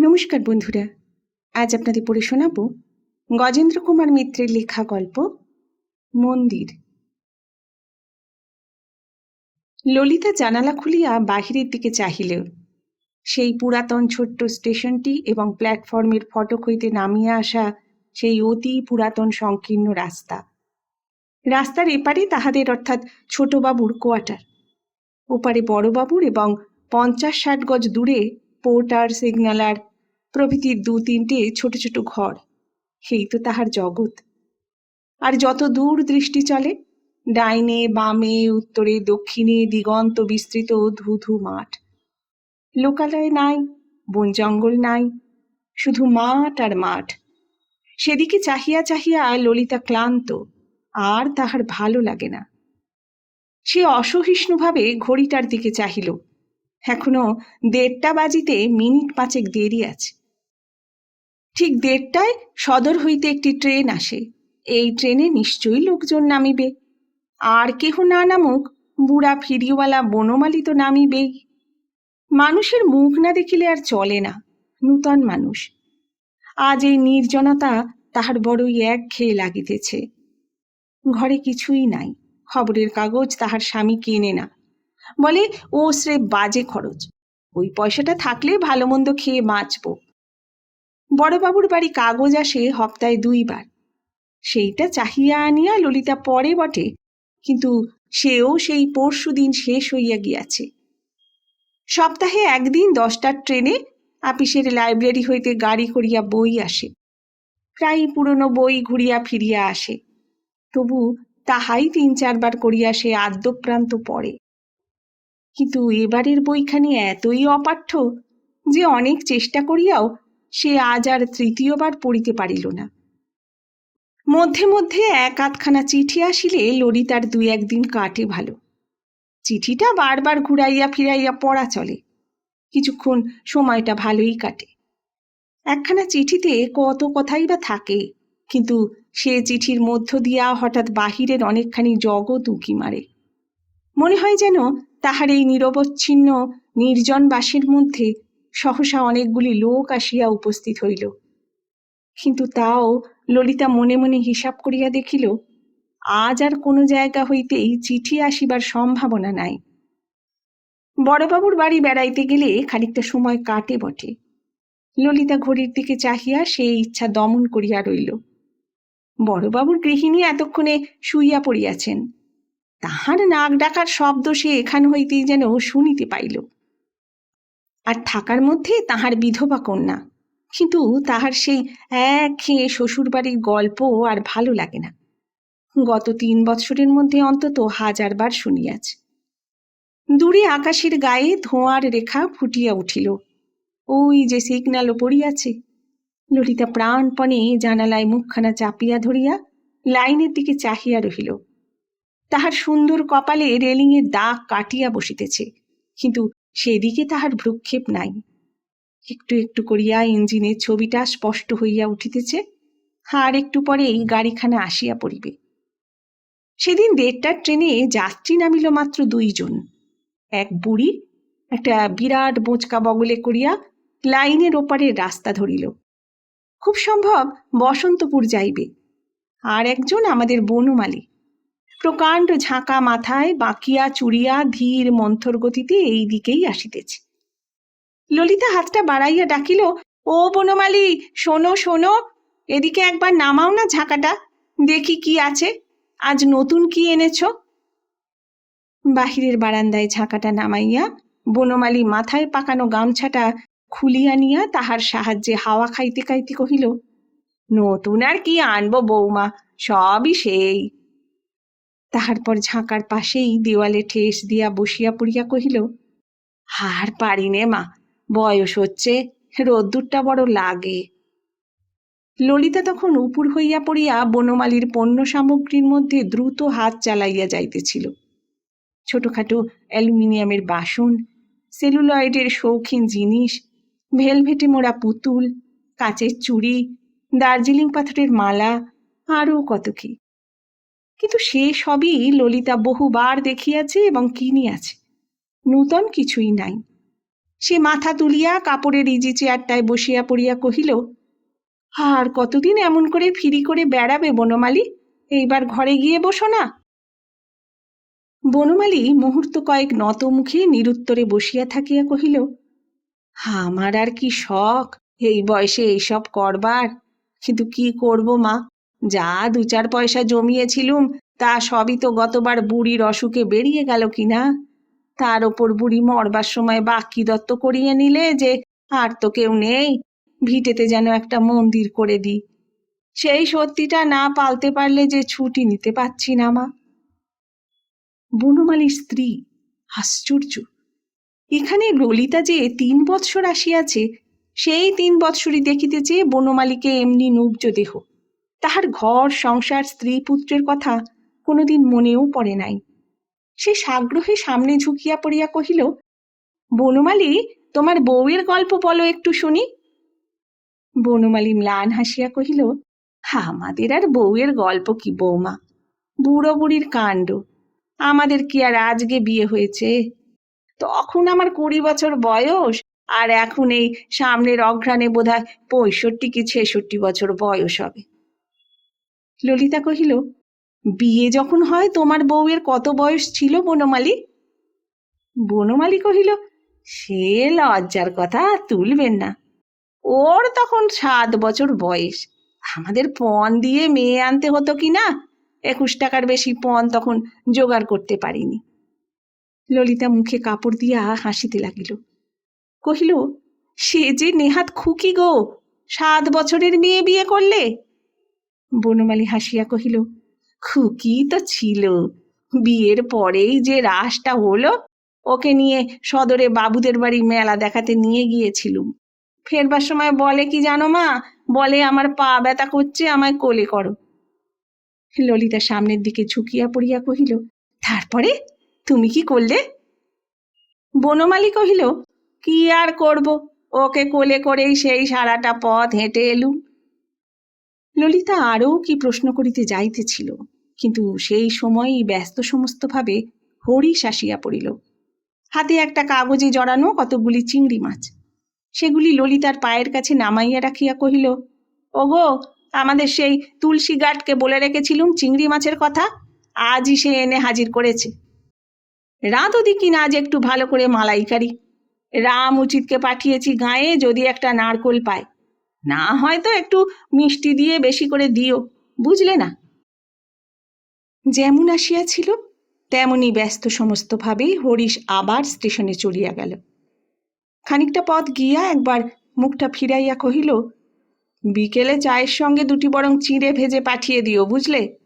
নমস্কার বন্ধুরা, আজ আপনাদের পড়ে শোনাব গজেন্দ্র কুমার মিত্রের লেখা গল্প, মন্দির। ললিতা জানালা খুলিয়া বাহিরের দিকে চাহিল। সেই পুরাতন ছোট্ট স্টেশনটি এবং প্ল্যাটফর্মের ফটক হইতে নামিয়া আসা সেই অতি পুরাতন সংকীর্ণ রাস্তা। রাস্তার এপারে তাহাদের অর্থাৎ ছোটবাবুর কোয়ার্টার। ওপারে বড়বাবুর এবং পঞ্চাশ ষাট গজ দূরে পোর্টার, সিগন্যালার প্রভৃতির দু তিনটে ছোট ছোট ঘর, সেই তো তাহার জগৎ। আর যত দূর দৃষ্টি চলে, ডাইনে, বামে, উত্তরে, দক্ষিণে, দিগন্ত বিস্তৃত ধু ধু মাঠ। লোকালয় নাই, বন জঙ্গল নাই, শুধু মাঠ আর মাঠ। সেদিকে চাহিয়া চাহিয়া ললিতা ক্লান্ত, আর তাহার ভালো লাগে না। সে অসহিষ্ণুভাবে ঘড়িটার দিকে চাহিল, এখনও দেড়টা বাজিতে মিনিট পাঁচেক দেরি আছে। ঠিক দেড়টায় সদর হইতে একটি ট্রেন আসে। এই ট্রেনে নিশ্চয়ই লোকজন নামিবে। আর কেহ না নামুক, বুড়া ফিরিওয়ালা বনমালী তো নামিবেই। মানুষের মুখ না দেখিলে আর চলে না, নূতন মানুষ। আজ এই নির্জনতা তাহার বড়ই এক খেয়ে লাগিতেছে। ঘরে কিছুই নাই, খবরের কাগজ তাহার স্বামী কেনে না। বলে ও স্রেফ বাজে খরচ। ওই পয়সাটা থাকলে ভালো মন্দ খেয়ে বাঁচব। বড়বাবুর বাড়ি কাগজ আসে হপ্তায় দুইবার। সেইটা চাহিয়া আনিয়া ললিতা পরে বটে, কিন্তু সেও সেই পরশু দিন শেষ হইয়া গিয়াছে। সপ্তাহে একদিন দশটার ট্রেনে আপিসের লাইব্রেরি হইতে গাড়ি করিয়া বই আসে। প্রায় পুরনো বই ঘুরিয়া ফিরিয়া আসে। তবু তাহাই তিন চারবার করিয়া সে আদ্যপ্রান্ত পড়ে। কিন্তু এবারের বইখানি এতই অপাঠ্য যে অনেক চেষ্টা করিয়াও সে আজ আর তৃতীয়বার পড়িতে পারিল না। মধ্যে মধ্যে এক আধখানা চিঠি আসিলে ললিতার দুই একদিন কাটে ভালো। চিঠিটা বারবার ঘুরাইয়া ফিরাইয়া পড়া চলে। কিছুক্ষণ সময়টা ভালোই কাটে। একখানা চিঠিতে কত কথাই বা থাকে, কিন্তু সে চিঠির মধ্য দিয়া হঠাৎ বাহিরের অনেকখানি জগৎ উঁকি মারে। মনে হয় যেন তাহার এই নিরবচ্ছিন্ন নির্জন বাসের মধ্যে সহসা অনেকগুলি লোক আসিয়া উপস্থিত হইল। কিন্তু তাও ললিতা মনে মনে হিসাব করিয়া দেখিল, আজ আর কোনো জায়গা হইতেই চিঠি আসিবার সম্ভাবনা নাই। বড়বাবুর বাড়ি বেড়াইতে গেলে খানিকটা সময় কাটে বটে। ললিতা ঘড়ির দিকে চাহিয়া সেই ইচ্ছা দমন করিয়া রইল। বড়বাবুর গৃহিণী এতক্ষণে শুইয়া পড়িয়াছেন। তাহার নাক ডাকার শব্দ সে এখান হইতেই যেন শুনিতে পাইল। আর থাকার মধ্যে তাহার বিধবা কন্যা। কিন্তু তাহার সেই এক খেয়ে শ্বশুরবাড়ির গল্প আর ভালো লাগে না। গত তিন বৎসরের মধ্যে অন্তত হাজারবার শুনিয়াছে। দূরে আকাশের গায়ে ধোঁয়ার রেখা ফুটিয়া উঠিল। ওই যে সিগন্যালও পড়িয়াছে। ললিতা প্রাণপণে জানালায় মুখখানা চাপিয়া ধরিয়া লাইনের দিকে চাহিয়া রহিল। তাহার সুন্দর কপালে রেলিংয়ের দাগ কাটিয়া বসিতেছে। কিন্তু সেদিকে তাহার ভ্রুক্ষেপ নাই। একটু একটু করিয়া ইঞ্জিনের ছবিটা স্পষ্ট হইয়া উঠিতেছে, আর একটু পরেই গাড়িখানা আসিয়া পড়িবে। সেদিন দেড়টার ট্রেনে যাত্রী নামিল মাত্র দুইজন। এক বুড়ি, একটা বিরাট বোঁচকা বগলে করিয়া লাইনের ওপারে রাস্তা ধরিল। খুব সম্ভব বসন্তপুর যাইবে, আর একজন আমাদের বনমালী। প্রকাণ্ড ঝাঁকা মাথায় বাঁকিয়া চুড়িয়া ধীর মন্থর গতিতে এই দিকেই আসিতেছে। ললিতা হাতটা বাড়াইয়া ডাকিল, ও বনমালী, শোনো শোনো, এদিকে একবার নামাও না ঝাঁকাটা, দেখি কি আছে, আজ নতুন কি এনেছ? বাহিরের বারান্দায় ঝাঁকাটা নামাইয়া বনমালী মাথায় পাকানো গামছাটা খুলিয়া নিয়া তাহার সাহায্যে হাওয়া খাইতে খাইতে কহিল, নতুন আর কি আনব বৌমা সবই সেই। তাহার পর ঝাঁকার পাশেই দেওয়ালে ঠেস দিয়া বসিয়া পড়িয়া কহিল হার পারি নে মা, বয়স হচ্ছে, রোদ্দুরটা বড় লাগে ললিতা তখন উপুর হইয়া পড়িয়া বনমালীর পণ্য সামগ্রীর মধ্যে দ্রুত হাত চালাইয়া যাইতেছিল। ছোটখাটো অ্যালুমিনিয়ামের বাসন, সেলুলয়েডের শৌখিন জিনিস, ভেলভেটে মোড়া পুতুল, কাচের চুড়ি, দার্জিলিং পাথরের মালা, আরও কত কি। কিন্তু সে সবই ললিতা বহুবার দেখিয়াছে এবং কিনিয়াছে। নূতন কিছুই নাই। সে মাথা তুলিয়া কাপড়ের ইজি চেয়ারটায় বসিয়া পড়িয়া কহিল, আর কতদিন এমন করে ফিরি করে বেড়াবে বনমালী? এইবার ঘরে গিয়ে বসো না। বনমালী মুহূর্ত কয়েক নত মুখে নিরুত্তরে বসিয়া থাকিয়া কহিল, আমার আর কি শখ, এই বয়সে এইসব করবার। কিন্তু কি করব মা? যা দু চার পয়সা জমিয়েছিলুম, তা সবই তো গতবার বুড়ির অসুখে বেরিয়ে গেল কিনা? তার ওপর বুড়ি মরবার সময় বাকি দত্ত করিয়ে নিলে যে আর তো কেউ নেই, ভিটেতে যেন একটা মন্দির করে দিই সেই সত্যিটা না পালতে পারলে যে ছুটি নিতে পারছি না মা। বনমালীর স্ত্রী আশ্চর্য। এখানে ললিতা যে তিন বৎসর আসিয়াছে, সেই তিন বৎসরই দেখিতে চেয়ে বনমালীকে এমনি নুব্জ দেহ। তাহার ঘর, সংসার, স্ত্রী, পুত্রের কথা কোনোদিন মনেও পড়ে নাই। সে সাগ্রহে সামনে ঝুঁকিয়া পড়িয়া কহিল, বনমালী, তোমার বউয়ের গল্প বলো একটু শুনি। বনমালী ম্লান হাসিয়া কহিল হা আমাদের আর বউয়ের গল্প কি বৌমা? বুড়ো বুড়ির কাণ্ড। আমাদের কি আর আজকে বিয়ে হয়েছে? তখন আমার কুড়ি বছর বয়স, আর এখন এই সামনের অঘ্রাণে বোধহয় পঁয়ষট্টি কি ছেষট্টি বছর বয়স হবে। ললিতা কহিল, বিয়ে যখন হয়, তোমার বউয়ের কত বয়স ছিল বনমালী? বনমালী কহিল, সে লজ্জার কথা তুলবেন না। ওর তখন সাত বছর বয়স। আমাদের পণ দিয়ে মেয়ে আনতে হতো কি না? একুশ টাকার বেশি পণ তখন জোগাড় করতে পারিনি। ললিতা মুখে কাপড় দিয়া হাসিতে লাগিল। কহিল, সে যে নেহাত খুকি গো, সাত বছরের মেয়ে বিয়ে করলে বনমালী হাসিয়া কহিল, খুকি তো ছিল। বিয়ের পরেই যে রাসটা হলো, ওকে নিয়ে সদরে বাবুদের বাড়ি মেলা দেখাতে নিয়ে গিয়েছিলুম। ফেরবার সময় বলে কি জানো মা? বলে, আমার পা ব্যথা করছে, আমায় কোলে করো। ললিতা সামনের দিকে ঝুঁকিয়া পড়িয়া কহিল, তারপরে? তুমি কি করলে? বনমালী কহিল, কি আর করব? ওকে কোলে করেই সেই সারাটা পথ হেঁটে এলুম। ললিতা আরও কি প্রশ্ন করিতে যাইতেছিল, কিন্তু সেই সময়ই ব্যস্ত সমস্তভাবে হরিশ আসিয়া পড়িল। হাতে একটা কাগজে জড়ানো কতগুলি চিংড়ি মাছ। সেগুলি ললিতার পায়ের কাছে নামাইয়া রাখিয়া কহিল, ওগো, আমাদের সেই তুলসী গাটকে বলে রেখেছিলুম চিংড়ি মাছের কথা, আজই সে এনে হাজির করেছে। রাঁধো দিকিন আজ একটু ভালো করে মালাইকারি। রাম উচিতকে পাঠিয়েছি গায়ে যদি একটা নারকোল পায়। না হয়তো একটু মিষ্টি দিয়ে বেশি করে দিও, বুঝলে না? যেমন আসিয়াছিল, তেমনি ব্যস্ত সমস্তভাবেই হরিশ আবার স্টেশনে চলিয়া গেল। খানিকটা পথ গিয়া একবার মুখটা ফিরাইয়া কহিল, বিকেলে চায়ের সঙ্গে দুটি বরং চিঁড়ে ভেজে পাঠিয়ে দিও, বুঝলে?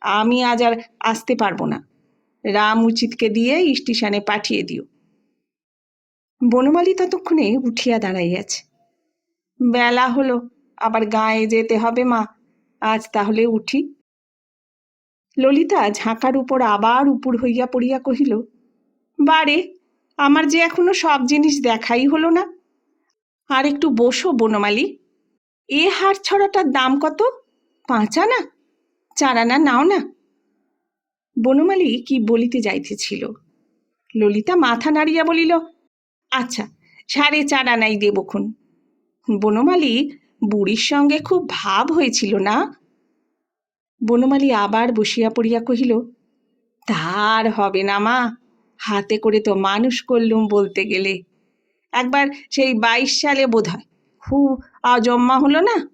আমি আজ আর আসতে পারব না। রাম উচিতকে দিয়ে স্টেশনে পাঠিয়ে দিও। বনমালী ততক্ষণে উঠিয়া দাঁড়াইয়াছে। বেলা হলো, আবার গায়ে যেতে হবে মা। আজ তাহলে উঠি। ললিতা ঝাঁকার উপর আবার উপুর হইয়া পড়িয়া কহিল, বারে, আমার যে এখনও সব জিনিস দেখাই হলো না। আর একটু বসো বনমালী। এ হার ছড়াটার দাম কত? পাঁচ আনা চার আনা নাও না? বনমালী কি বলিতে যাইতেছিল? ললিতা মাথা নাড়িয়া বলিল আচ্ছা সাড়ে চার আনাই দেবক্ষণ বনমালী বুড়ির সঙ্গে খুব ভাব হয়েছিল না? বনমালী আবার বসিয়া পড়িয়া কহিল তার হবে না মা, হাতে করে তো মানুষ করলুম বলতে গেলে। একবার সেই বাইশ সালে বোধ হয় খুব আজম্মা হলো না?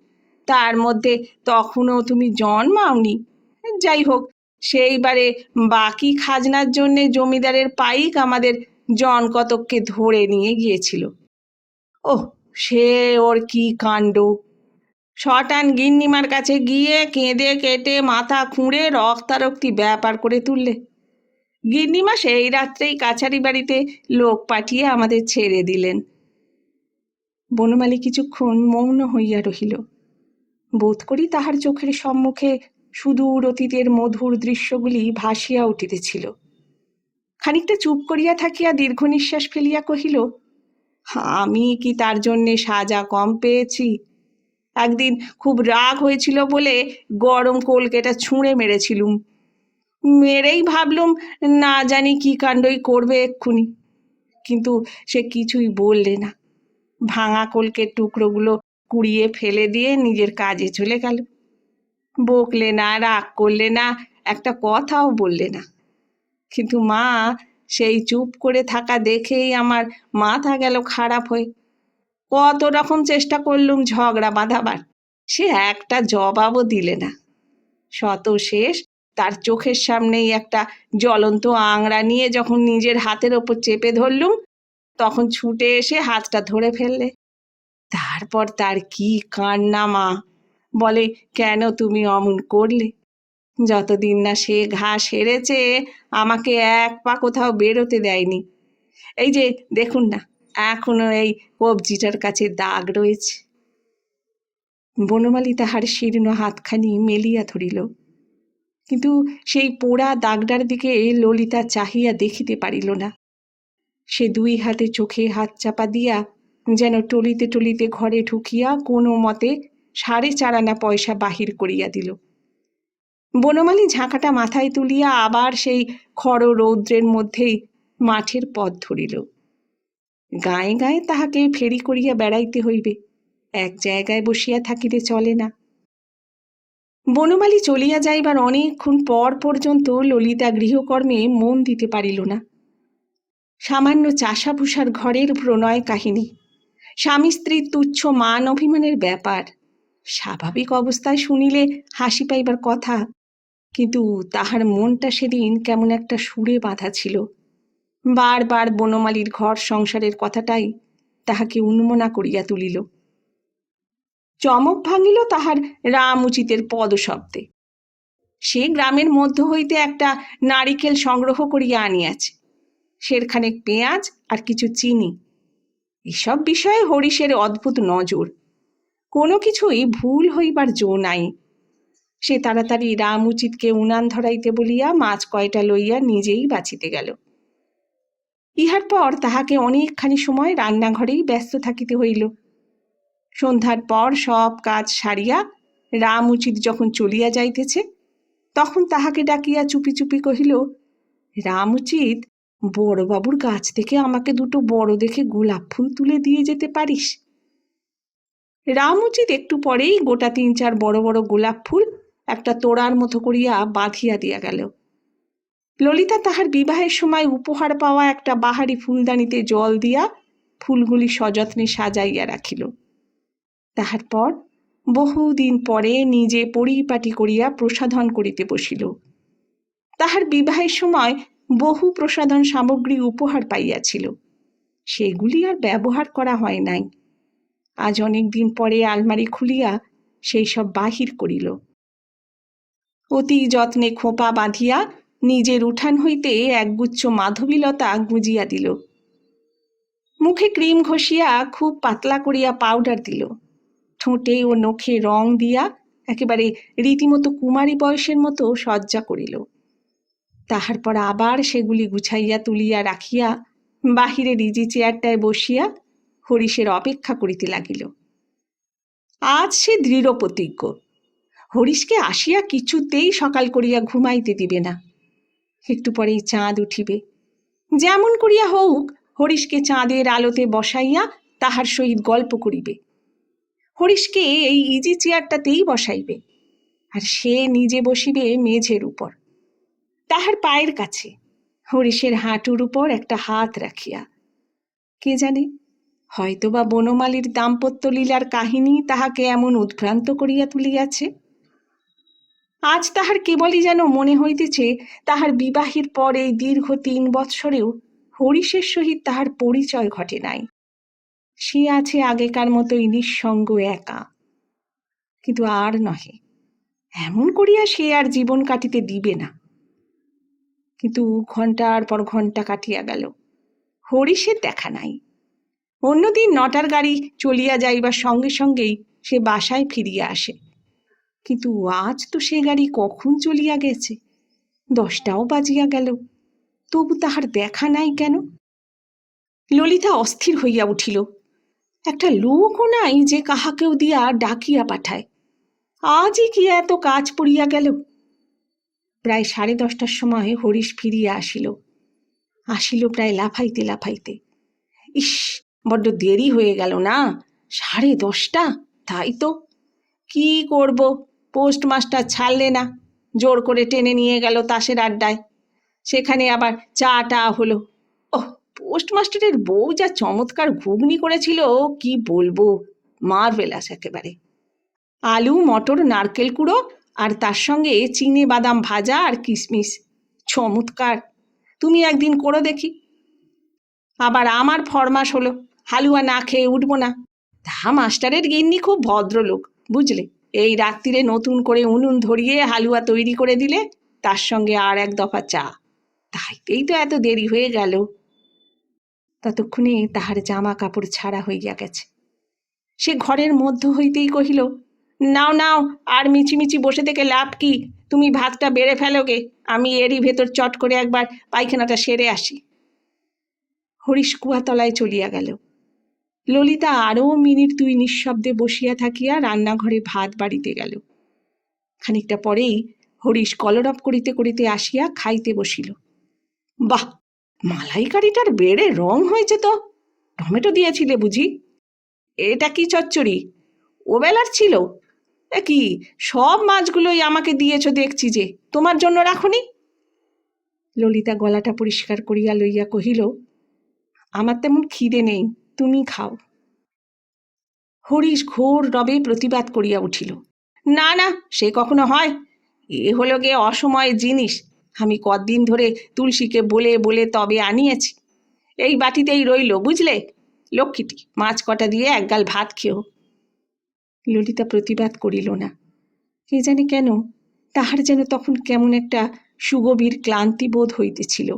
তার মধ্যে তখনও তুমি জন্মাওনি। যাই হোক, সেইবারে বাকি খাজনার জন্যে জমিদারের পাইক আমাদের জন কতককে ধরে নিয়ে গিয়েছিল। ওহ সে ওর কি কাণ্ড? শটান গিন্নিমার কাছে গিয়ে কেঁদে কেটে মাথা খুঁড়ে রক্তারক্তি ব্যাপার করে তুললে। গিন্নিমা সেই রাত্রেই কাছারি বাড়িতে লোক পাঠিয়ে আমাদের ছেড়ে দিলেন। বনমালী কিছুক্ষণ মৌন হইয়া রহিল। বোধ করি তাহার চোখের সম্মুখে সুদূর অতীতের মধুর দৃশ্যগুলি ভাসিয়া উঠিতেছিল। খানিকটা চুপ করিয়া থাকিয়া দীর্ঘ নিঃশ্বাস ফেলিয়া কহিল আমি কি তার জন্যে সাজা কম পেয়েছি? একদিন খুব রাগ হয়েছিল বলে গরম কলকেটা ছুঁড়ে মেরেছিলুম। মেরেই ভাবলুম, না জানি কি কাণ্ডই করবে এক্ষুনি। কিন্তু সে কিছুই বললে না। ভাঙা কলকের টুকরোগুলো কুড়িয়ে ফেলে দিয়ে নিজের কাজে চলে গেল। বকলে না, রাগ করলে না, একটা কথাও বললে না। কিন্তু মা সেই চুপ করে থাকা দেখেই আমার মাথা গেল খারাপ হয়ে। কত রকম চেষ্টা করলুম ঝগড়া বাঁধাবার, সে একটা জবাবও দিলে না। শত শেষ তার চোখের সামনেই একটা জ্বলন্ত আংড়া নিয়ে যখন নিজের হাতের ওপর চেপে ধরলুম, তখন ছুটে এসে হাতটা ধরে ফেললে। তারপর তার কি কান্না মা, বলে, কেন তুমি অমন করলে? যতদিন না সে ঘাস হেরেছে আমাকে এক পা কোথাও বেরোতে দেয়নি। এই যে, দেখুন না, এখনও এই কবজিটার কাছে দাগ রয়েছে। বনমালী তাহার শীর্ণ হাতখানি মেলিয়া ধরিল। কিন্তু সেই পোড়া দাগটার দিকে ললিতা চাহিয়া দেখিতে পারিল না। সে দুই হাতে চোখে হাত চাপা দিয়া যেন টলিতে টলিতে ঘরে ঢুকিয়া কোনো মতে সাড়ে চার আনা পয়সা বাহির করিয়া দিল। বনমালী ঝাঁকাটা মাথায় তুলিয়া আবার সেই খড় রৌদ্রের মধ্যেই মাঠের পথ ধরিল। গায়ে গায়ে তাহাকে ফেরি করিয়া বেড়াইতে হইবে, এক জায়গায় বসিয়া থাকিতে চলে না। বনমালী চলিয়া যাইবার অনেকক্ষণ পর পর্যন্ত ললিতা গৃহকর্মে মন দিতে পারিল না। সামান্য চাষাভূষার ঘরের প্রণয় কাহিনী, স্বামী স্ত্রীর তুচ্ছ মান অভিমানের ব্যাপার, স্বাভাবিক অবস্থায় শুনিলে হাসি পাইবার কথা কিন্তু তাহার মনটা সেদিন কেমন একটা সুরে বাঁধা ছিল। বারবার বনমালীর ঘর সংসারের কথাটাই তাহাকে উন্মনা করিয়া তুলিল। চমক ভাঙিল তাহার রাম উচিতের পদশব্দে। সে গ্রামের মধ্য হইতে একটা নারিকেল সংগ্রহ করিয়া আনিয়াছে। সেরখানেক পেঁয়াজ আর কিছু চিনি। এসব বিষয়ে হরিশের অদ্ভুত নজর। কোনো কিছুই ভুল হইবার জো নাই। সে তাড়াতাড়ি রাম উচিতকে উনান ধরাইতে বলিয়া মাছ কয়টা লইয়া নিজেই বাঁচিতে গেল। ইহার পর তাহাকে অনেকখানি সময় রান্নাঘরেই ব্যস্ত থাকিতে হইল। সন্ধ্যার পর সব কাজ সারিয়া রাম উচিত যখন চলিয়া যাইতেছে, তখন তাহাকে ডাকিয়া চুপি চুপি কহিল, রাম উচিত, বড়বাবুর গাছ থেকে আমাকে দুটো বড় দেখে গোলাপ ফুল তুলে দিয়ে যেতে পারিস? রাম উচিত, একটু পরেই গোটা তিন চার বড় বড় গোলাপ ফুল একটা তোড়ার মতো করিয়া বাঁধিয়া দিয়া গেল। ললিতা তাহার বিবাহের সময় উপহার পাওয়া একটা বাহারি ফুলদানিতে জল দিয়া ফুলগুলি সযত্নে সাজাইয়া রাখিল। তাহার পর বহুদিন পরে নিজে পরিপাটি করিয়া প্রসাধন করিতে বসিল। তাহার বিবাহের সময় বহু প্রসাধন সামগ্রী উপহার পাইয়াছিল। সেগুলি আর ব্যবহার করা হয় নাই। আজ অনেক দিন পরে আলমারি খুলিয়া সেই সব বাহির করিল। অতি যত্নে খোপা বাঁধিয়া নিজের উঠান হইতে একগুচ্ছ মাধবীলতা গুজিয়া দিল। মুখে ক্রিম ঘষিয়া খুব পাতলা করিয়া পাউডার দিল। ঠোঁটে ও নখে রং দিয়া একেবারে রীতিমতো কুমারী বয়সের মতো সজ্জা করিল। তাহার পর আবার সেগুলি গুছাইয়া তুলিয়া রাখিয়া বাহিরে রিজি চেয়ারটায় বসিয়া হরিশের অপেক্ষা করিতে লাগিল। আজ সে দৃঢ় প্রতিজ্ঞ। হরিশকে আসিয়া কিছুতেই সকাল করিয়া ঘুমাইতে দিবে না। একটু পরেই চাঁদ উঠিবে। যেমন করিয়া হোক হরিশকে চাঁদের আলোতে বসাইয়া তাহার সহিত গল্প করিবে। হরিশকে এই ইজি চেয়ারটাতেই বসাইবে। আর সে নিজে বসিবে মেঝের উপর। তাহার পায়ের কাছে, হরিশের হাঁটুর উপর একটা হাত রাখিয়া। কে জানে, হয়তোবা বনমালীর দাম্পত্য লীলার কাহিনী তাহাকে এমন উদ্ভ্রান্ত করিয়া তুলিয়াছে। আজ তাহার কেবলই যেন মনে হইতেছে, তাহার বিবাহের পর এই দীর্ঘ তিন বৎসরেও হরিশের সহিত তাহার পরিচয় ঘটে নাই। সে আছে আগেকার মতোই নিঃসঙ্গ একা। কিন্তু আর নহে, এমন করিয়া সে আর জীবন কাটিতে দিবে না। কিন্তু ঘণ্টার পর ঘণ্টা কাটিয়া গেল, হরিশের দেখা নাই। অন্যদিন নটার গাড়ি চলিয়া যাইবার সঙ্গে সঙ্গেই সে বাসায় ফিরিয়া আসে। কিন্তু আজ তো সে গাড়ি কখন চলিয়া গেছে? দশটাও বাজিয়া গেল। তবু তাহার দেখা নাই কেন? ললিতা অস্থির হইয়া উঠিল। একটা লোকও নাই যে কাহাকেও দিয়া ডাকিয়া পাঠায়। আজই কি এত কাজ পড়িয়া গেল? প্রায় সাড়ে দশটার সময় হরিশ ফিরিয়া আসিল। আসিল প্রায় লাফাইতে লাফাইতে। ইস, বড্ড দেরি হয়ে গেল না? সাড়ে দশটা? তাই তো। কি করব? পোস্টমাস্টার ছাড়লে না, জোর করে টেনে নিয়ে গেল তাসের আড্ডায়। সেখানে আবার চা টা হলো। ওহ, পোস্টমাস্টারের বউ যা চমৎকার ঘুগনি করেছিল, কি বলব? মারভেলাস একেবারে। আলু, মটর, নারকেল কুড়ো আর তার সঙ্গে চিনে বাদাম ভাজা আর কিশমিশ চমৎকার। তুমি একদিন করো দেখি। আবার আমার ফরমাস হলো। হালুয়া না খেয়ে উঠবো না। তা মাস্টারের গিন্নি খুব ভদ্রলোক, বুঝলে? এই রাত্রিরে নতুন করে উনুন ধরিয়ে হালুয়া তৈরি করে দিলে তার সঙ্গে আর এক দফা চা। তাইতেই তো এত দেরি হয়ে গেল। ততক্ষণে তাহার জামা কাপড় ছাড়া হইয়া গেছে। সে ঘরের মধ্য হইতেই কহিল, নাও নাও, আর মিচিমিচি বসে থেকে লাভ কি? তুমি ভাতটা বেড়ে ফেলোগে আমি এরই ভেতর চট করে একবার পায়খানাটা সেরে আসি। হরিশ কুয়াতলায় চলিয়া গেল। ললিতা আরও মিনিট দুই নিঃশব্দে বসিয়া থাকিয়া রান্নাঘরে ভাত বাড়িতে গেল। খানিকটা পরেই হরিশ কলরব করিতে করিতে আসিয়া খাইতে বসিল। বাহ, মালাইকারিটার বেড়ে রং হয়েছে তো। টমেটো দিয়েছিলে বুঝি? এটা কি চচ্চড়ি? ও বেলার ছিল কি, সব মাছগুলোই আমাকে দিয়েছ দেখছি যে, তোমার জন্য রাখুনি ললিতা গলাটা পরিষ্কার করিয়া লইয়া কহিল, আমার তেমন খিদে নেই। তুমি খাও। হরিশ ঘোর রবে প্রতিবাদ করিয়া উঠিল। না না, সে কখনো হয়। এ হলো গে অসময় জিনিস। আমি কদিন ধরে তুলসীকে বলে বলে তবে আনিয়েছি। এই বাটিতেই রইল, বুঝলে? লক্ষ্মীটি, মাছ কটা দিয়ে একগাল ভাত খেও। ললিতা প্রতিবাদ করিল না। কে জানি কেন? তাহার যেন তখন কেমন একটা সুগভীর ক্লান্তি বোধ হইতেছিল।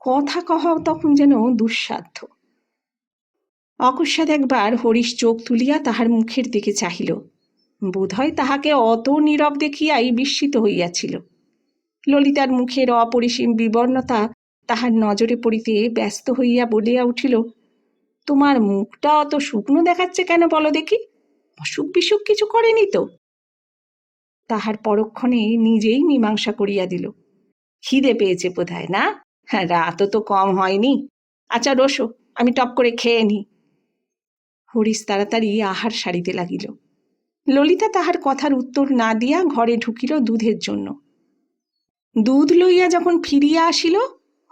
কথা কহাও তখন যেন দুঃসাধ্য। অকস্মাৎ একবার হরিশ চোখ তুলিয়া তাহার মুখের দিকে চাহিল। বোধহয় তাহাকে অত নীরব দেখিয়াই বিস্মিত হইয়াছিল। ললিতার মুখের অপরিসীম বিবর্ণতা তাহার নজরে পড়িতে ব্যস্ত হইয়া বলিয়া উঠিল, তোমার মুখটা অত শুকনো দেখাচ্ছে কেন বলো দেখি? অসুখ বিসুখ কিছু করেনি তো? তাহার পরক্ষণে নিজেই মীমাংসা করিয়া দিল, খিদে পেয়েছে বোধহয় না? হ্যাঁ রাতও তো কম হয়নি। আচ্ছা রসো আমি টপ করে খেয়ে নি। হরিশ তাড়াতাড়ি আহার সারিতে লাগিল। ললিতা তাহার কথার উত্তর না দিয়া ঘরে ঢুকিল দুধের জন্য। দুধ লইয়া যখন ফিরিয়া আসিল,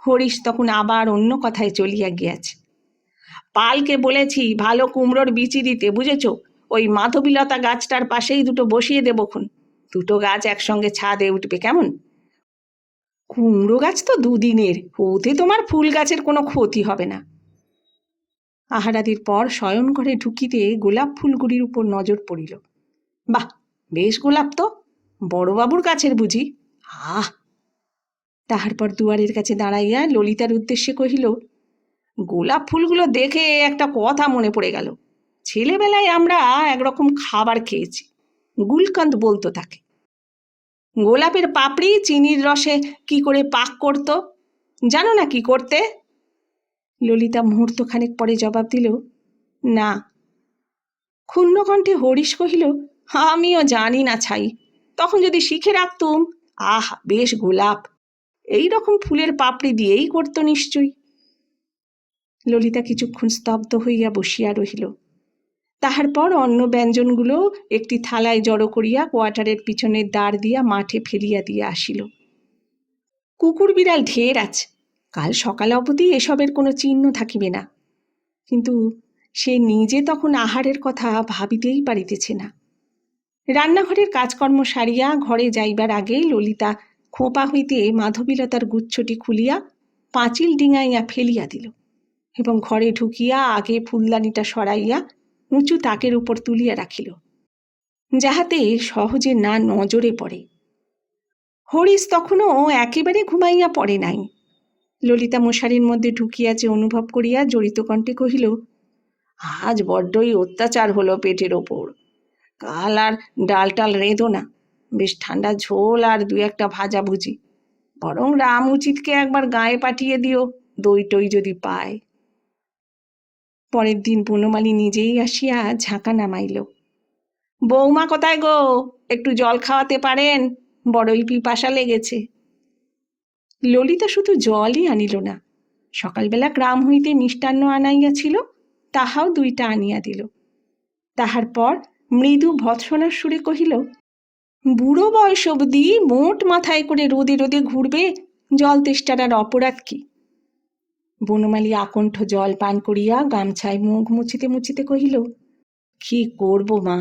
হরিশ তখন আবার অন্য কথায় চলিয়া গিয়াছে। পালকে বলেছি, ভালো কুমড়োর বিচি দিতে, বুঝেছ? ওই মাধবীলতা গাছটার পাশেই দুটো বসিয়ে দেবক্ষণ দুটো গাছ একসঙ্গে ছাদে উঠবে, কেমন? কুমড়ো গাছ তো দুদিনের, ওতে তোমার ফুল গাছের কোনো ক্ষতি হবে না। আহারাদির পর শয়ন ঘরে ঢুকিতে গোলাপ ফুলগুলির উপর নজর পড়িল। বাহ, বেশ গোলাপ তো, বড়বাবুর কাছের বুঝি। আহ! তাহার পর দুয়ারের কাছে দাঁড়াইয়া ললিতার উদ্দেশ্যে কহিল, গোলাপ ফুলগুলো দেখে একটা কথা মনে পড়ে গেল। ছেলেবেলায় আমরা একরকম খাবার খেয়েছি গুলকান্ত বলতো তাকে। গোলাপের পাপড়ি, চিনির রসে কি করে পাক করত? জানো না কি করতে? ললিতা মুহূর্তখানেক পরে জবাব দিল, না। ক্ষুণ্ণকণ্ঠে হরিশ কহিল, আমিও জানি না ছাই। তখন যদি শিখে রাখতুম, আহ, বেশ গোলাপ। এই রকম ফুলের পাপড়ি দিয়েই করতো নিশ্চয়ই। ললিতা কিছুক্ষণ স্তব্ধ হইয়া বসিয়া রহিল। তাহার পর অন্য ব্যঞ্জনগুলো একটি থালায় জড়ো করিয়া কোয়ার্টারের পিছনের দ্বার দিয়া মাঠে ফেলিয়া দিয়া আসিল। কুকুর বিড়াল ঢের আছে কাল সকাল অবধি এসবের কোনো চিহ্ন থাকিবে না। কিন্তু সে নিজে তখন আহারের কথা ভাবিতেই পারিতেছে না। রান্নাঘরের কাজকর্ম সারিয়া ঘরে যাইবার আগে ললিতা খোপা হইতে মাধবীলতার গুচ্ছটি খুলিয়া পাঁচিল ডিঙাইয়া ফেলিয়া দিল এবং ঘরে ঢুকিয়া আগে ফুলদানিটা সরাইয়া উঁচু তাকের উপর তুলিয়া রাখিল, যাহাতে সহজে না নজরে পড়ে। হরিশ তখনও একেবারে ঘুমাইয়া পড়ে নাই। ললিতা মশারির মধ্যে ঢুকিয়া যে অনুভব করিয়া জড়িত কণ্ঠে কহিল, আজ বড্ডই অত্যাচার হলো পেটের ওপর। কাল আর ডাল টাল রেঁধো না, বেশ ঠান্ডা ঝোল আর দু একটা ভাজা ভুজি। বরং রাম উচিতকে একবার গায়ে পাঠিয়ে দিও দই টই যদি পায়। পরের দিন বনমালী নিজেই আসিয়া ঝাঁকা নামাইল, বৌমা কোথায় গো? একটু জল খাওয়াতে পারেন? বড়ই পিপাসা লেগেছে। ললিতা শুধু জলই আনিল না। সকালবেলা গ্রাম হইতে মিষ্টান্ন আনাইয়াছিল তাহাও দুইটা আনিয়া দিল। তাহার পর মৃদু ভৎসনার সুরে কহিল, বুড়ো বয়স অবধি মোট মাথায় করে রোদে রোদে ঘুরবে, জল তেষ্টার অপরাধ কি? বনমালী আকণ্ঠ জল পান করিয়া গামছায় মুখ মুছিতে মুছিতে কহিল, কি করব মা?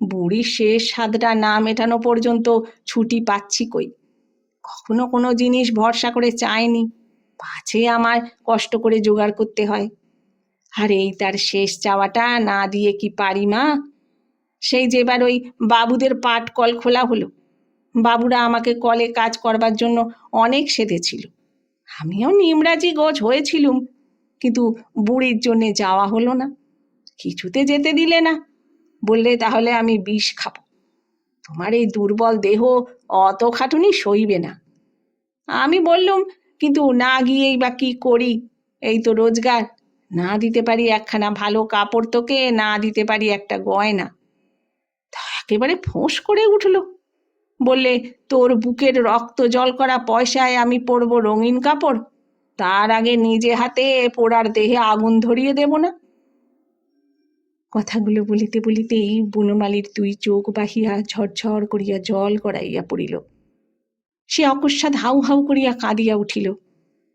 বুড়ির শেষ স্বাদটা না মেটানো পর্যন্ত ছুটি পাচ্ছি কই? কখনো কোনো জিনিস ভরসা করে চায়নি। পাছে আমার কষ্ট করে জোগাড় করতে হয়। আর, এই তার শেষ চাওয়াটা না দিয়ে কি পারি, মা? সেই যেবার ওই বাবুদের পাট কল খোলা হলো। বাবুরা আমাকে কলে কাজ করবার জন্য অনেক সেধেছিল। আমিও নিমরাজি গোজ হয়েছিলুম, কিন্তু বুড়ির জন্যে যাওয়া হলো না। কিছুতে যেতে দিলে না। বললে তাহলে আমি বিষ খাব। তোমার এই দুর্বল দেহ অত খাটুনি সইবে না। আমি বললুম, কিন্তু না গিয়েই বা কি করি? এই তো রোজগার। না দিতে পারি একখানা ভালো কাপড় তোকে, না দিতে পারি একটা গয়না। তা একেবারে ফোঁস করে উঠল। বললে, তোর বুকের রক্ত জল করা পয়সায় আমি পরবো রঙিন কাপড়। তার আগে নিজে হাতে পোড়ার দেহে আগুন ধরিয়ে দেব না। কথাগুলো বলিতে বলিতেই বনমালীর দুই চোখ বাহিয়া ঝরঝর করিয়া জল গড়াইয়া পড়িল। সে অকস্মাৎ হাউ হাউ করিয়া কাঁদিয়া উঠিল।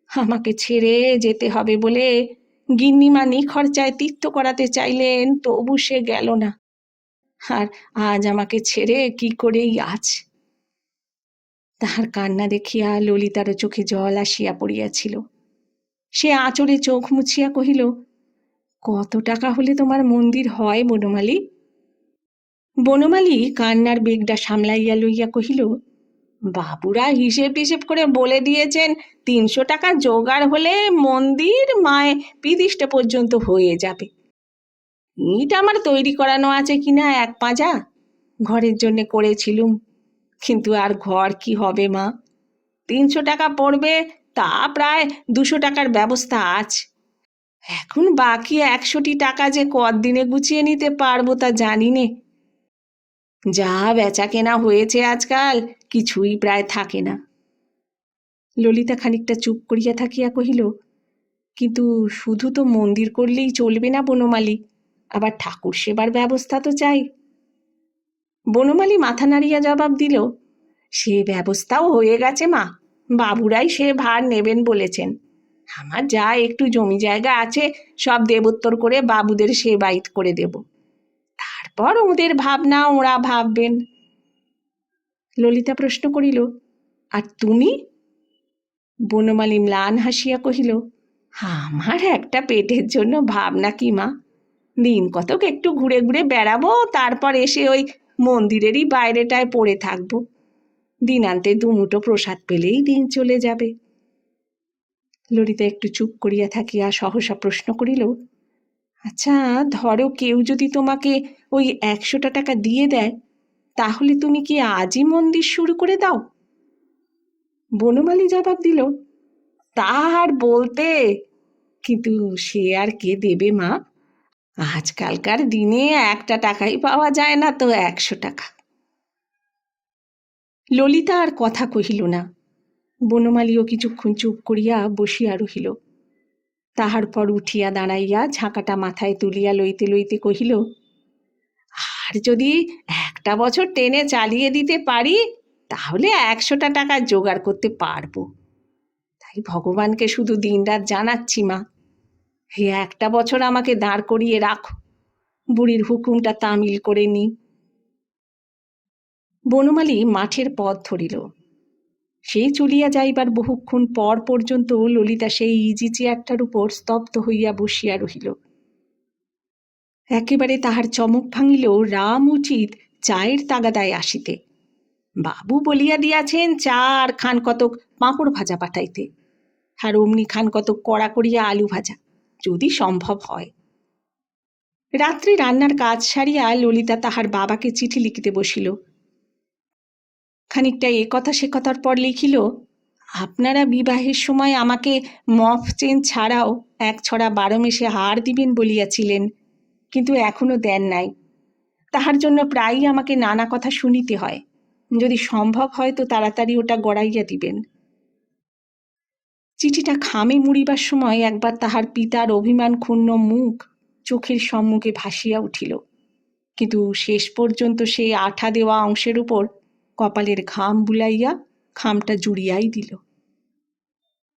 আমাকে ছেড়ে যেতে হবে বলে গিন্নিমা নিখরচায় তীর্থ করাতে চাইলেন, তবু সে গেল না। আর আজ আমাকে ছেড়ে কি করেই আজ? তাহার কান্না দেখিয়া ললিতারও চোখে জল আসিয়া পড়িয়াছিল। সে আঁচড়ে চোখ মুছিয়া কহিল কত টাকা হলে তোমার মন্দির হয়, বনমালী? বনমালী কান্নার বেগটা সামলাইয়া লইয়া কহিল, বাবুরা হিসেব টিসেব করে বলে দিয়েছেন, তিনশো টাকা জোগাড় হলে মন্দির মায়ে পিদিষ্টা পর্যন্ত হয়ে যাবে। ইট আমার তৈরি করানো আছে কিনা এক পাঁজা? ঘরের জন্য করেছিলুম, কিন্তু আর ঘর কি হবে মা? তিনশো টাকা পড়বে, তা প্রায় দুশো টাকার ব্যবস্থা আছে। এখন বাকি একশোটি টাকা যে কদিনে গুছিয়ে নিতে পারব তা জানি নে। যা বেচা কেনা হয়েছে আজকাল, কিছুই প্রায় থাকে না। ললিতা খানিকটা চুপ করিয়া থাকিয়া কহিল, কিন্তু শুধু তো মন্দির করলেই চলবে না বনমালী, আবার ঠাকুর সেবার ব্যবস্থা তো চাই। বনমালী মাথা নাড়িয়া জবাব দিল, সে ব্যবস্থাও হয়ে গেছে মা, বাবুরাই সে ভার নেবেন বলেছেন। আমার যা একটু জমি জায়গা আছে, সব দেবোত্তর করে বাবুদের সেবায়িত করে দেব। তারপর ওদের ভাবনা ওরা ভাববেন। ললিতা প্রশ্ন করিল, আর তুমি? বনমালী ম্লান হাসিয়া কহিল, আমার একটা পেটের জন্য ভাবনা কি মা? দিন কতক একটু ঘুরে ঘুরে বেড়াবো, তারপর এসে ওই মন্দিরেরই বাইরেটায় পড়ে থাকব। দিনান্তে দুমুটো প্রসাদ পেলেই দিন চলে যাবে। ললিতা একটু চুপ করিয়া থাকিয়া সহসা প্রশ্ন করিল আচ্ছা ধরো কেউ যদি তোমাকে ওই একশোটা টাকা দিয়ে দেয়, তাহলে তুমি কি আজই মন্দির শুরু করে দাও? বনমালী জবাব দিল, তা আর বলতে, কিন্তু সে আর কে দেবে মা? আজকালকার দিনে একটা টাকাই পাওয়া যায় না তো একশো টাকা। ললিতা আর কথা কহিল না। বনমালীও কিছুক্ষণ চুপ করিয়া বসিয়া রহিল। তাহার পর উঠিয়া দাঁড়াইয়া ঝাঁকাটা মাথায় তুলিয়া লইতে লইতে কহিল, আর যদি একটা বছর টেনে চালিয়ে দিতে পারি, তাহলে একশোটা টাকা জোগাড় করতে পারব। তাই ভগবানকে শুধু দিনরাত জানাচ্ছি, মা। হে একটা বছর আমাকে দাঁড় করিয়ে রাখো। বুড়ির হুকুমটা তামিল করে নি। বনমালী মাঠের পথ ধরিল। সেই চলিয়া যাইবার বহুক্ষণ পর পর্যন্ত ললিতা সেই ইজি চেয়ারটার উপর স্তব্ধ হইয়া বসিয়া রহিল। একেবারে তাহার চমক ভাঙিল রাম উচিত চায়ের তাগাদায় আসিতে। বাবু বলিয়া দিয়াছেন চা আর খান কতক পাঁপড় ভাজা পাঠাইতে। আর অমনি খান কতক কড়া করিয়া আলু ভাজা, যদি সম্ভব হয়। রাত্রি রান্নার কাজ সারিয়া ললিতা তাহার বাবাকে চিঠি লিখিতে বসিল। খানিকটা এ কথা সে কথার পর লিখিল, আপনারা বিবাহের সময় আমাকে মফ চেন ছাড়াও এক ছড়া বারো মেশে হার দিবেন বলিয়াছিলেন, কিন্তু এখনও দেন নাই। তাহার জন্য প্রায়ই আমাকে নানা কথা শুনিতে হয়। যদি সম্ভব হয় তো তাড়াতাড়ি ওটা গড়াইয়া দিবেন। চিঠিটা খামে মুড়িবার সময় একবার তাহার পিতার অভিমান ক্ষুণ্ণ মুখ চোখের সম্মুখে ভাসিয়া উঠিল। কিন্তু শেষ পর্যন্ত সেই আঠা দেওয়া অংশের উপর কপালের ঘাম বুলাইয়া খামটা জুড়িয়াই দিল।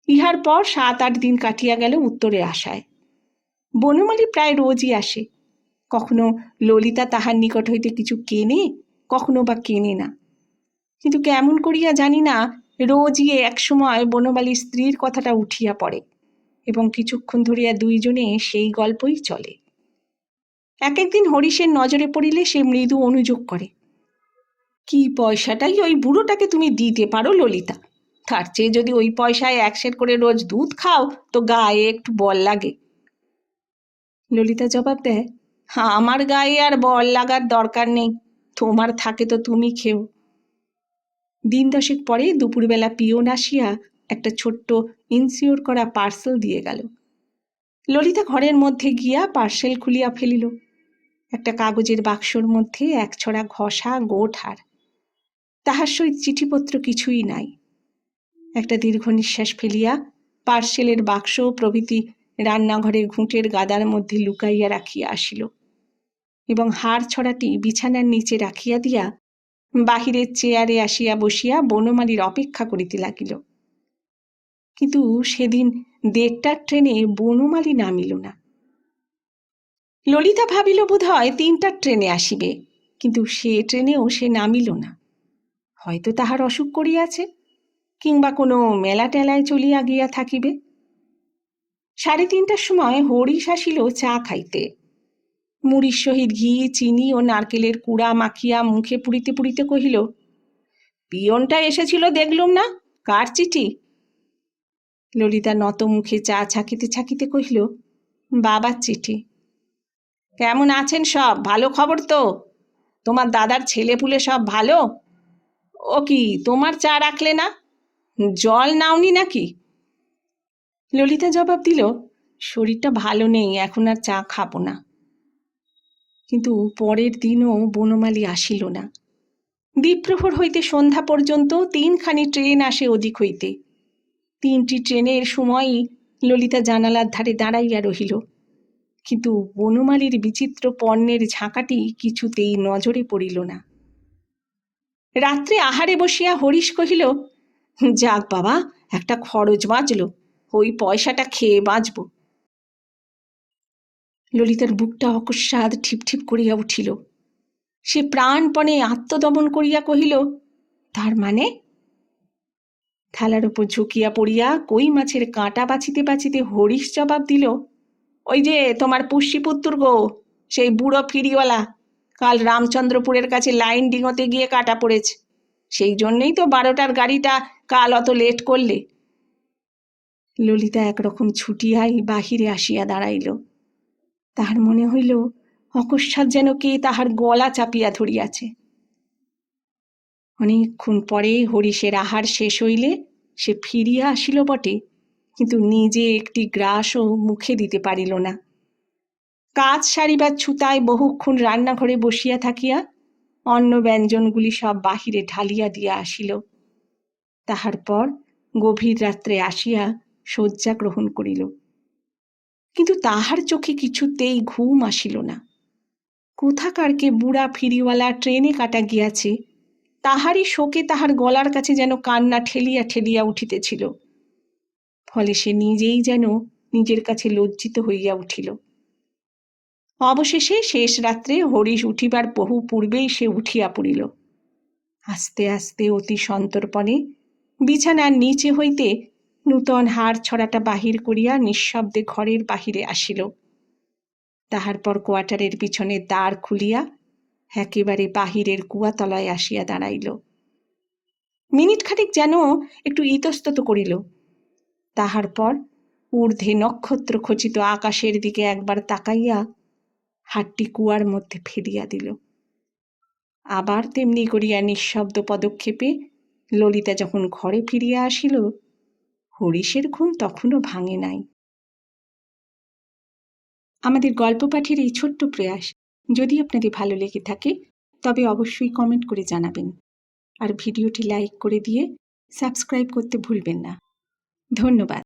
ইহার পর সাত আট দিন কাটিয়া গেল উত্তরে আসায় বনমালী প্রায় রোজই আসে। কখনো ললিতা তাহার নিকট হইতে কিছু কেনে, কখনো বা কেনে না। কিন্তু কেমন করিয়া জানি না, রোজই এক সময় বনমালীর স্ত্রীর কথাটা উঠিয়া পড়ে এবং কিছুক্ষণ ধরিয়া দুইজনে সেই গল্পই চলে। এক একদিন হরিশের নজরে পড়িলে সে মৃদু অনুযোগ করে। কি পয়সাটাই ওই বুড়োটাকে তুমি দিতে পারো, ললিতা। তার চেয়ে যদি ওই পয়সায় এক সের করে রোজ দুধ খাও, তো গায়ে একটু বল লাগে। ললিতা জবাব দেয় হ্যাঁ আমার গায়ে আর বল লাগার দরকার নেই, তোমার থাকে তো তুমি খেও। দিন দশেক পরে দুপুরবেলা পিয়ন আসিয়া একটা ছোট্ট ইনসিওর করা পার্সেল দিয়ে গেল। ললিতা ঘরের মধ্যে গিয়া পার্সেল খুলিয়া ফেলিল। একটা কাগজের বাক্সর মধ্যে এক ছড়া ঘষা গোট হার। তাহার সহিত চিঠিপত্র কিছুই নাই। একটা দীর্ঘ নিঃশ্বাস ফেলিয়া পার্সেলের বাক্স প্রভৃতি রান্নাঘরের ঘুঁটের গাদার মধ্যে লুকাইয়া রাখিয়া আসিল এবং হাড় ছড়াটি বিছানার নিচে রাখিয়া দিয়া বাহিরের চেয়ারে আসিয়া বসিয়া বনমালীর অপেক্ষা করিতে লাগিল। কিন্তু সেদিন দেড়টার ট্রেনে বনমালী নামিল না। ললিতা ভাবিল বোধ হয় তিনটার ট্রেনে আসিবে, কিন্তু সে ট্রেনেও সে নামিল না। হয়তো তাহার অসুখ করিয়াছে, কিংবা কোনো মেলা টেলায় চলিয়া গিয়া থাকিবে। সাড়ে তিনটার সময় হরিশ আসিল চা খাইতে। মুড়ির সহিত ঘি, চিনি ও নারকেলের কুড়া মাখিয়া মুখে পুড়িতে পুড়িতে কহিল, পিয়নটা এসেছিল দেখলুম না, কার চিঠি? ললিতা নত মুখে চা ছাকিতে ছাকিতে কহিল, বাবার চিঠি। কেমন আছেন সব? ভালো খবর তো? তোমার দাদার ছেলে পুলে সব ভালো? ও কি, তোমার চা রাখলে না? জল নাওনি নাকি? ললিতা জবাব দিল, শরীরটা ভালো নেই, এখন আর চা খাব না। কিন্তু পরের দিনও বনমালী আসিল না। দ্বীপ্রহর হইতে সন্ধ্যা পর্যন্ত তিনখানি ট্রেন আসে ওদিক হইতে। তিনটি ট্রেনের সময়ই ললিতা জানালার ধারে দাঁড়াইয়া রহিল। কিন্তু বনমালীর বিচিত্র পণ্যের ঝাঁকাটি কিছুতেই নজরে পড়িল না। রাত্রে আহারে বসিয়া হরিশ কহিল, যাক বাবা, একটা খরচ বাঁচল, ওই পয়সাটা খেয়ে বাঁচব। ললিতার বুকটা অকস্মাৎ ঠিপঠিপ করিয়া উঠিল। সে প্রাণপণে আত্মদমন করিয়া কহিল, তার মানে? থালার উপর ঝুঁকিয়া পড়িয়া কই মাছের কাঁটা বাছিতে বাছিতে হরিশ জবাব দিল, ওই যে তোমার পুষ্যিপুত্তুর গো, সেই বুড়ো ফিরিওয়ালা। কাল রামচন্দ্রপুরের কাছে লাইন ডিঙোতে গিয়ে কাটা পড়েছে। সেই জন্যেই তো বারোটার গাড়িটা কাল অত লেট করলে। ললিতা একরকম ছুটিয়াই বাহিরে আসিয়া দাঁড়াইল। তাহার মনে হইল, অকস্মাৎ যেন কে তাহার গলা চাপিয়া ধরিয়াছে। অনেকক্ষণ পরে হরিশের আহার শেষ হইলে সে ফিরিয়া আসিল বটে, কিন্তু নিজে একটি গ্রাসও মুখে দিতে পারিল না। কাজ সারিবার ছুতায় বহুক্ষণ রান্নাঘরে বসিয়া থাকিয়া অন্ন ব্যঞ্জনগুলি সব বাহিরে ঢালিয়া দিয়া আসিল। তাহার পর গভীর রাত্রে আসিয়া শয্যা গ্রহণ করিল। কিন্তু তাহার চোখে কিছুতেই ঘুম আসিল না। কোথাকারকে বুড়া ফিরিওয়ালা ট্রেনে কাটা গিয়াছে, তাহারই শোকে তাহার গলার কাছে যেন কান্না ঠেলিয়া ঠেলিয়া উঠিতেছিল। ফলে সে নিজেই যেন নিজের কাছে লজ্জিত হইয়া উঠিল। অবশেষে শেষ রাত্রে হরিশ উঠিবার বহু পূর্বেই সে উঠিয়া পড়িল। আস্তে আস্তে অতি সন্তর্পণে বিছানার নিচে হইতে নূতন হাড় ছড়াটা বাহির করিয়া নিঃশব্দে ঘরের বাহিরে আসিল। তাহার পর কোয়ার্টারের পিছনে দ্বার খুলিয়া একেবারে বাহিরের কুয়াতলায় আসিয়া দাঁড়াইল। মিনিট খানিক যেন একটু ইতস্তত করিল। তাহার পর ঊর্ধ্বে নক্ষত্র খচিত আকাশের দিকে একবার তাকাইয়া হাটটি কুয়ার মধ্যে ফেলিয়া দিল। আবার তেমনি করিয়া নিঃশব্দ পদক্ষেপে ললিতা যখন ঘরে ফিরিয়া আসিল, হরিশের ঘুম তখনও ভাঙে নাই। আমাদের গল্প পাঠের এই ছোট্ট প্রয়াস যদি আপনাদের ভালো লেগে থাকে, তবে অবশ্যই কমেন্ট করে জানাবেন। আর ভিডিওটি লাইক করে দিয়ে সাবস্ক্রাইব করতে ভুলবেন না। ধন্যবাদ।